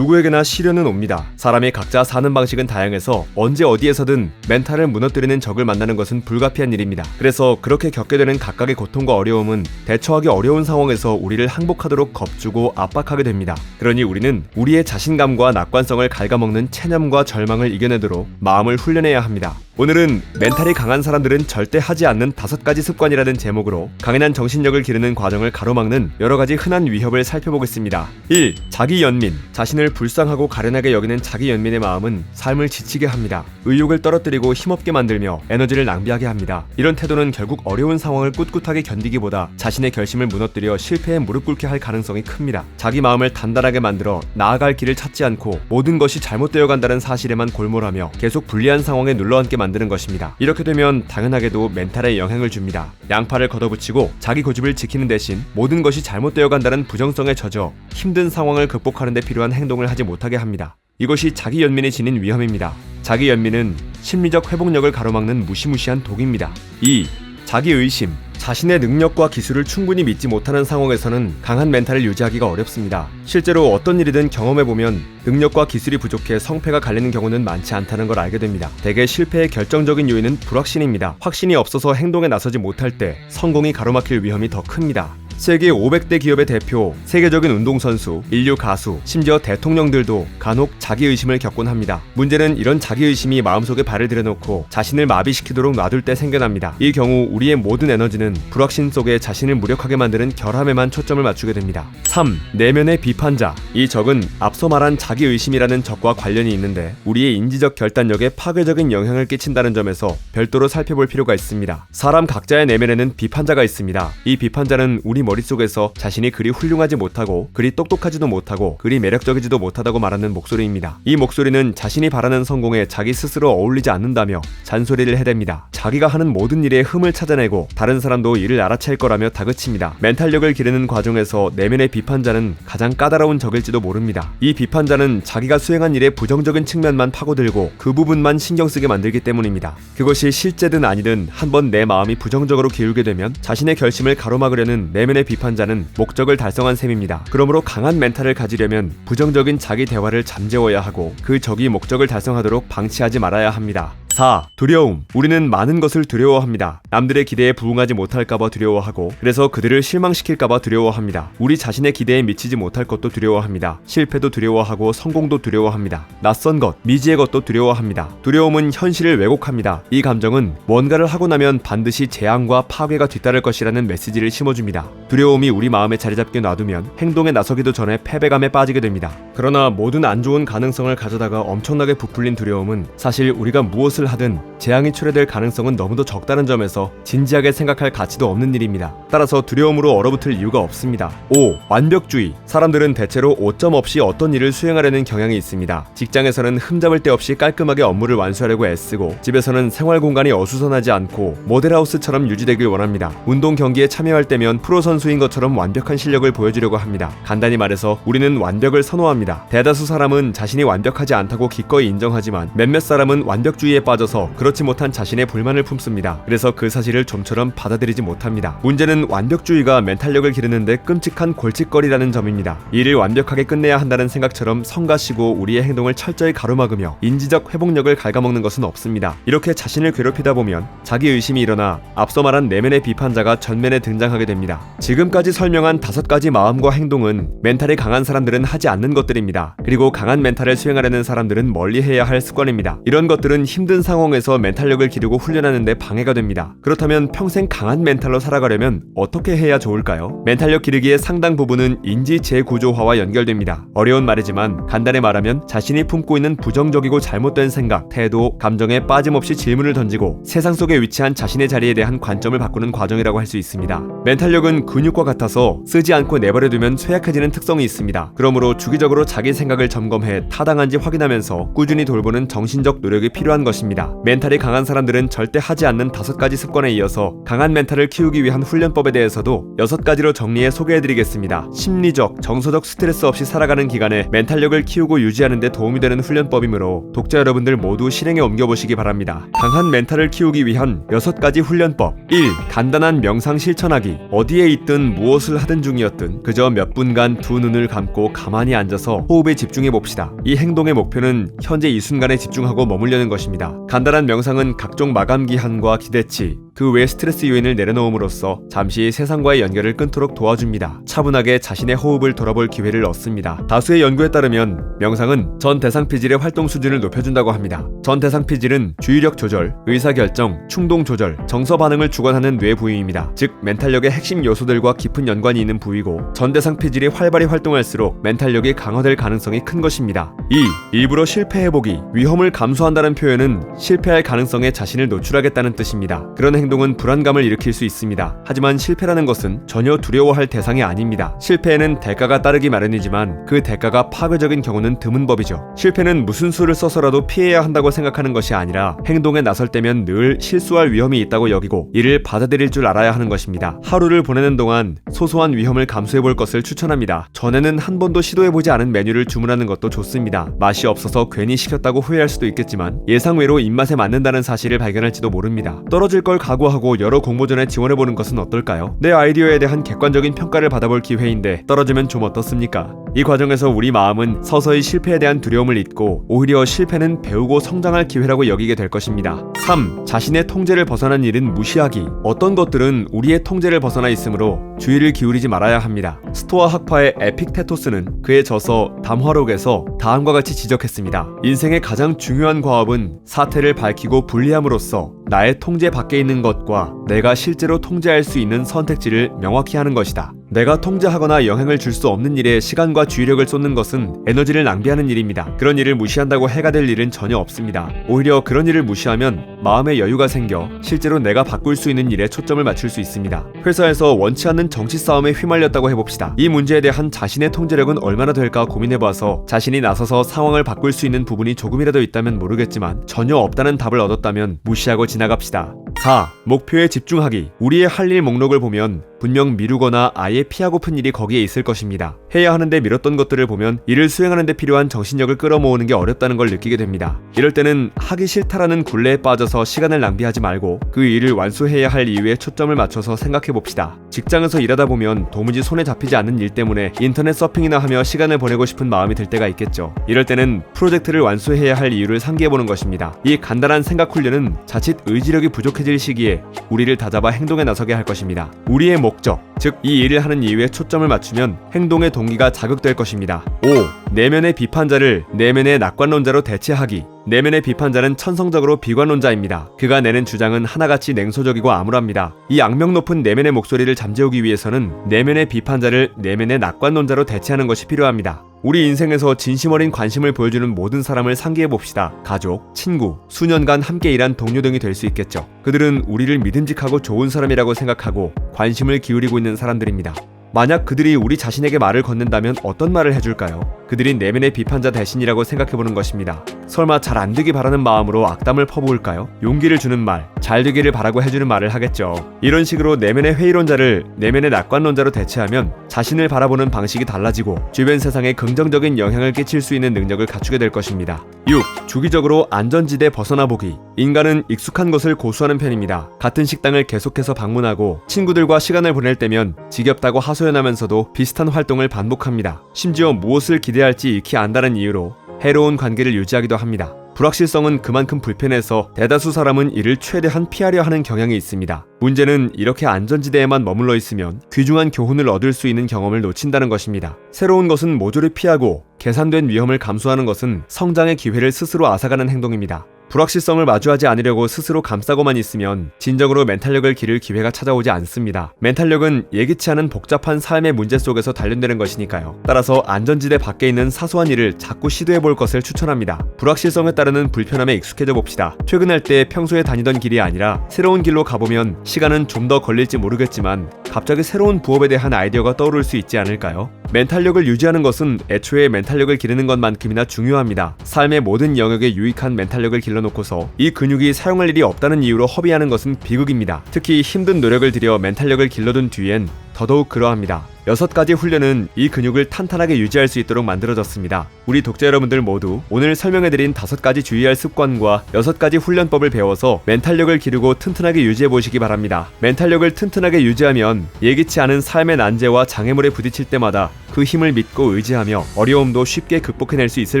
누구에게나 시련은 옵니다. 사람이 각자 사는 방식은 다양해서 언제 어디에서든 멘탈을 무너뜨리는 적을 만나는 것은 불가피한 일입니다. 그래서 그렇게 겪게 되는 각각의 고통과 어려움은 대처하기 어려운 상황에서 우리를 항복하도록 겁주고 압박하게 됩니다. 그러니 우리는 우리의 자신감과 낙관성을 갉아먹는 체념과 절망을 이겨내도록 마음을 훈련해야 합니다. 오늘은 멘탈이 강한 사람들은 절대 하지 않는 다섯 가지 습관이라는 제목으로 강인한 정신력을 기르는 과정을 가로막는 여러 가지 흔한 위협을 살펴보겠습니다. 1. 자기 연민. 자신을 불쌍하고 가련하게 여기는 자기 연민의 마음은 삶을 지치게 합니다. 의욕을 떨어뜨리고 힘없게 만들며 에너지를 낭비하게 합니다. 이런 태도는 결국 어려운 상황을 꿋꿋하게 견디기보다 자신의 결심을 무너뜨려 실패에 무릎 꿇게 할 가능성이 큽니다. 자기 마음을 단단하게 만들어 나아갈 길을 찾지 않고 모든 것이 잘못되어 간다는 사실에만 골몰하며 계속 불리한 상황에 눌러앉게 만 드는 것입니다. 이렇게 되면 당연하게도 멘탈에 영향을 줍니다. 양팔을 걷어붙이고 자기 고집을 지키는 대신 모든 것이 잘못되어 간다는 부정성에 젖어 힘든 상황을 극복하는 데 필요한 행동을 하지 못하게 합니다. 이것이 자기 연민이 지닌 위험입니다. 자기 연민은 심리적 회복력을 가로막는 무시무시한 독입니다. 2. 자기 의심. 자신의 능력과 기술을 충분히 믿지 못하는 상황에서는 강한 멘탈을 유지하기가 어렵습니다. 실제로 어떤 일이든 경험해보면 능력과 기술이 부족해 성패가 갈리는 경우는 많지 않다는 걸 알게 됩니다. 대개 실패의 결정적인 요인은 불확신입니다. 확신이 없어서 행동에 나서지 못할 때 성공이 가로막힐 위험이 더 큽니다. 세계 500대 기업의 대표, 세계적인 운동선수, 인류 가수, 심지어 대통령들도 간혹 자기의심을 겪곤 합니다. 문제는 이런 자기의심이 마음속에 발을 들여놓고 자신을 마비시키도록 놔둘 때 생겨납니다. 이 경우 우리의 모든 에너지는 불확신 속에 자신을 무력하게 만드는 결함에만 초점을 맞추게 됩니다. 3. 내면의 비판자. 이 적은 앞서 말한 자기의심이라는 적과 관련이 있는데 우리의 인지적 결단력에 파괴적인 영향을 끼친다는 점에서 별도로 살펴볼 필요가 있습니다. 사람 각자의 내면에는 비판자가 있습니다. 이 비판자는 우리 머릿속에서 자신이 그리 훌륭하지 못하고 그리 똑똑하지도 못하고 그리 매력적이지도 못하다고 말하는 목소리입니다. 이 목소리는 자신이 바라는 성공에 자기 스스로 어울리지 않는다며 잔소리를 해댑니다. 자기가 하는 모든 일에 흠을 찾아내고 다른 사람도 이를 알아챌 거라며 다그칩니다. 멘탈력을 기르는 과정에서 내면의 비판자는 가장 까다로운 적일지도 모릅니다. 이 비판자는 자기가 수행한 일의 부정적인 측면만 파고들고 그 부분만 신경 쓰게 만들기 때문입니다. 그것이 실제든 아니든 한번 내 마음이 부정적으로 기울게 되면 자신의 결심을 가로막으려는 내면의 비판자는 목적을 달성한 셈입니다. 그러므로 강한 멘탈을 가지려면 부정적인 자기 대화를 잠재워야 하고 그 적이 목적을 달성하도록 방치하지 말아야 합니다. 4. 두려움. 우리는 많은 것을 두려워합니다. 남들의 기대에 부응하지 못할까봐 두려워하고, 그래서 그들을 실망시킬까봐 두려워합니다. 우리 자신의 기대에 미치지 못할 것도 두려워합니다. 실패도 두려워하고, 성공도 두려워합니다. 낯선 것, 미지의 것도 두려워합니다. 두려움은 현실을 왜곡합니다. 이 감정은 뭔가를 하고 나면 반드시 재앙과 파괴가 뒤따를 것이라는 메시지를 심어줍니다. 두려움이 우리 마음에 자리 잡게 놔두면 행동에 나서기도 전에 패배감에 빠지게 됩니다. 그러나 모든 안 좋은 가능성을 가져다가 엄청나게 부풀린 두려움은 사실 우리가 무엇을 하든 재앙이 초래될 가능성은 너무도 적다는 점에서 진지하게 생각할 가치도 없는 일입니다. 따라서 두려움으로 얼어붙을 이유가 없습니다. 5. 완벽주의. 사람들은 대체로 오점 없이 어떤 일을 수행하려는 경향이 있습니다. 직장에서는 흠잡을 데 없이 깔끔하게 업무를 완수하려고 애쓰고 집에서는 생활 공간이 어수선하지 않고 모델하우스처럼 유지되길 원합니다. 운동 경기에 참여할 때면 프로 선수인 것처럼 완벽한 실력을 보여주려고 합니다. 간단히 말해서 우리는 완벽을 선호합니다. 대다수 사람은 자신이 완벽하지 않다고 기꺼이 인정하지만 몇몇 사람은 완벽주의에 빠져서 그렇지 못한 자신의 불만을 품습니다. 그래서 그 사실을 좀처럼 받아들이지 못합니다. 문제는 완벽주의가 멘탈력을 기르는데 끔찍한 골칫거리라는 점입니다. 일을 완벽하게 끝내야 한다는 생각처럼 성가시고 우리의 행동을 철저히 가로막으며 인지적 회복력을 갉아먹는 것은 없습니다. 이렇게 자신을 괴롭히다 보면 자기 의심이 일어나 앞서 말한 내면의 비판자가 전면에 등장하게 됩니다. 지금까지 설명한 다섯 가지 마음과 행동은 멘탈이 강한 사람들은 하지 않는 것들 입니다. 그리고 강한 멘탈을 수행하려는 사람들은 멀리해야 할 습관입니다. 이런 것들은 힘든 상황에서 멘탈력을 기르고 훈련하는데 방해가 됩니다. 그렇다면 평생 강한 멘탈로 살아가려면 어떻게 해야 좋을까요? 멘탈력 기르기의 상당 부분은 인지 재구조화와 연결됩니다. 어려운 말이지만 간단히 말하면 자신이 품고 있는 부정적이고 잘못된 생각, 태도, 감정에 빠짐없이 질문을 던지고 세상 속에 위치한 자신의 자리에 대한 관점을 바꾸는 과정이라고 할 수 있습니다. 멘탈력은 근육과 같아서 쓰지 않고 내버려두면 쇠약해지는 특성이 있습니다. 그러므로 주기적으로 자기 생각을 점검해 타당한지 확인하면서 꾸준히 돌보는 정신적 노력이 필요한 것입니다. 멘탈이 강한 사람들은 절대 하지 않는 다섯 가지 습관에 이어서 강한 멘탈을 키우기 위한 훈련법에 대해서도 여섯 가지로 정리해 소개해드리겠습니다. 심리적, 정서적 스트레스 없이 살아가는 기간에 멘탈력을 키우고 유지하는 데 도움이 되는 훈련법이므로 독자 여러분들 모두 실행에 옮겨보시기 바랍니다. 강한 멘탈을 키우기 위한 여섯 가지 훈련법 1. 간단한 명상 실천하기 어디에 있든 무엇을 하든 중이었든 그저 몇 분간 두 눈을 감고 가만히 앉아서 호흡에 집중해 봅시다. 이 행동의 목표는 현재 이 순간에 집중하고 머물려는 것입니다. 간단한 명상은 각종 마감 기한과 기대치, 그 외 스트레스 요인을 내려놓음으로써 잠시 세상과의 연결을 끊도록 도와줍니다. 차분하게 자신의 호흡을 돌아볼 기회를 얻습니다. 다수의 연구에 따르면 명상은 전 대상 피질의 활동 수준을 높여준다고 합니다. 전 대상 피질은 주의력 조절, 의사결정, 충동 조절, 정서 반응을 주관하는 뇌 부위입니다. 즉 멘탈력의 핵심 요소들과 깊은 연관이 있는 부위고 전 대상 피질이 활발히 활동할수록 멘탈력이 강화될 가능성이 큰 것입니다. 2. 일부러 실패해보기 위험을 감수한다는 표현은 실패할 가능성에 자신을 노출하겠다는 뜻입니다. 그런 행동 은 불안감을 일으킬 수 있습니다. 하지만 실패라는 것은 전혀 두려워할 대상이 아닙니다. 실패에는 대가가 따르기 마련이지만 그 대가가 파괴적인 경우는 드문 법이죠. 실패는 무슨 수를 써서라도 피해야 한다고 생각하는 것이 아니라 행동에 나설 때면 늘 실수할 위험이 있다고 여기고 이를 받아들일 줄 알아야 하는 것입니다. 하루를 보내는 동안 소소한 위험을 감수해 볼 것을 추천합니다. 전에는 한 번도 시도해 보지 않은 메뉴를 주문하는 것도 좋습니다. 맛이 없어서 괜히 시켰다고 후회할 수도 있겠지만 예상외로 입맛에 맞는다는 사실을 발견할지도 모릅니다. 떨어질 걸 각오하고 여러 공모전에 지원해 보는 것은 어떨까요? 내 아이디어에 대한 객관적인 평가를 받아볼 기회인데 떨어지면 좀 어떻습니까? 이 과정에서 우리 마음은 서서히 실패에 대한 두려움을 잊고 오히려 실패는 배우고 성장할 기회라고 여기게 될 것입니다. 3. 자신의 통제를 벗어난 일은 무시하기. 어떤 것들은 우리의 통제를 벗어나 있으므로 주의를 기울이지 말아야 합니다. 스토아 학파의 에픽테토스는 그의 저서 담화록에서 다음과 같이 지적했습니다. 인생의 가장 중요한 과업은 사태를 밝히고 분리함으로써 나의 통제 밖에 있는 것과 내가 실제로 통제할 수 있는 선택지를 명확히 하는 것이다. 내가 통제하거나 영향을 줄 수 없는 일에 시간과 주의력을 쏟는 것은 에너지를 낭비하는 일입니다. 그런 일을 무시한다고 해가 될 일은 전혀 없습니다. 오히려 그런 일을 무시하면 마음의 여유가 생겨 실제로 내가 바꿀 수 있는 일에 초점을 맞출 수 있습니다. 회사에서 원치 않는 정치 싸움에 휘말렸다고 해봅시다. 이 문제에 대한 자신의 통제력은 얼마나 될까 고민해봐서 자신이 나서서 상황을 바꿀 수 있는 부분이 조금이라도 있다면 모르겠지만 전혀 없다는 답을 얻었다면 무시하고 지나갑시다. 4. 목표에 집중하기. 우리의 할 일 목록을 보면 분명 미루거나 아예 피하고픈 일이 거기에 있을 것입니다. 해야 하는데 미뤘던 것들을 보면 이를 수행하는데 필요한 정신력을 끌어모으는 게 어렵다는 걸 느끼게 됩니다. 이럴 때는 하기 싫다라는 굴레에 빠져서 시간을 낭비하지 말고 그 일을 완수해야 할 이유에 초점을 맞춰서 생각해 봅시다. 직장에서 일하다 보면 도무지 손에 잡히지 않는 일 때문에 인터넷 서핑이나 하며 시간을 보내고 싶은 마음이 들 때가 있겠죠. 이럴 때는 프로젝트를 완수해야 할 이유를 상기해 보는 것입니다. 이 간단한 생각 훈련은 자칫 의지력이 부족해질 시기에 우리를 다잡아 행동에 나서게 할 것입니다. 우리의 목적, 즉 이 일을 하는 이유에 초점을 맞추면 행동의 동기가 자극될 것입니다. 5. 내면의 비판자를 내면의 낙관론자로 대체하기. 내면의 비판자는 천성적으로 비관론자입니다. 그가 내는 주장은 하나같이 냉소적이고 암울합니다. 이 악명 높은 내면의 목소리를 잠재우기 위해서는 내면의 비판자를 내면의 낙관론자로 대체하는 것이 필요합니다. 우리 인생에서 진심 어린 관심을 보여주는 모든 사람을 상기해 봅시다. 가족, 친구, 수년간 함께 일한 동료 등이 될 수 있겠죠. 그들은 우리를 믿음직하고 좋은 사람이라고 생각하고 관심을 기울이고 있는 사람들입니다. 만약 그들이 우리 자신에게 말을 건넨다면 어떤 말을 해줄까요? 그들이 내면의 비판자 대신이라고 생각해보는 것입니다. 설마 잘 안 되기 바라는 마음으로 악담을 퍼부을까요? 용기를 주는 말, 잘 되기를 바라고 해주는 말을 하겠죠. 이런 식으로 내면의 회의론자를 내면의 낙관론자로 대체하면 자신을 바라보는 방식이 달라지고 주변 세상에 긍정적인 영향을 끼칠 수 있는 능력을 갖추게 될 것입니다. 6. 주기적으로 안전지대 벗어나 보기. 인간은 익숙한 것을 고수하는 편입니다. 같은 식당을 계속해서 방문하고 친구들과 시간을 보낼 때면 지겹다고 하소연하면서도 비슷한 활동을 반복합니다. 심지어 무엇을 기대 할지 익히 안다는 이유로 해로운 관계를 유지하기도 합니다. 불확실성은 그만큼 불편해서 대다수 사람은 이를 최대한 피하려 하는 경향이 있습니다. 문제는 이렇게 안전지대에만 머물러 있으면 귀중한 교훈을 얻을 수 있는 경험을 놓친다는 것입니다. 새로운 것은 모조리 피하고 계산된 위험을 감수하는 것은 성장의 기회를 스스로 앗아가는 행동입니다. 불확실성을 마주하지 않으려고 스스로 감싸고만 있으면 진정으로 멘탈력을 기를 기회가 찾아오지 않습니다. 멘탈력은 예기치 않은 복잡한 삶의 문제 속에서 단련되는 것이니까요. 따라서 안전지대 밖에 있는 사소한 일을 자꾸 시도해 볼 것을 추천합니다. 불확실성에 따르는 불편함에 익숙해져 봅시다. 퇴근할 때 평소에 다니던 길이 아니라 새로운 길로 가보면 시간은 좀 더 걸릴지 모르겠지만 갑자기 새로운 부업에 대한 아이디어가 떠오를 수 있지 않을까요? 멘탈력을 유지하는 것은 애초에 멘탈력을 기르는 것만큼이나 중요합니다. 삶의 모든 영역에 유익한 멘탈력을 길러놓고서 이 근육이 사용할 일이 없다는 이유로 허비하는 것은 비극입니다. 특히 힘든 노력을 들여 멘탈력을 길러둔 뒤엔 더더욱 그러합니다. 여섯 가지 훈련은 이 근육을 탄탄하게 유지할 수 있도록 만들어졌습니다. 우리 독자 여러분들 모두 오늘 설명해드린 다섯 가지 주의할 습관과 여섯 가지 훈련법을 배워서 멘탈력을 기르고 튼튼하게 유지해 보시기 바랍니다. 멘탈력을 튼튼하게 유지하면 예기치 않은 삶의 난제와 장애물에 부딪힐 때마다 그 힘을 믿고 의지하며 어려움도 쉽게 극복해낼 수 있을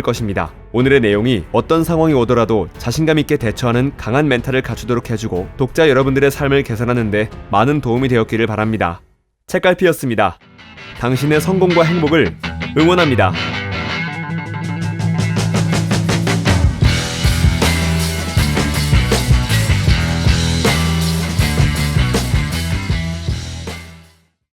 것입니다. 오늘의 내용이 어떤 상황이 오더라도 자신감 있게 대처하는 강한 멘탈을 갖추도록 해주고 독자 여러분들의 삶을 개선하는데 많은 도움이 되었기를 바랍니다. 책갈피였습니다. 당신의 성공과 행복을 응원합니다.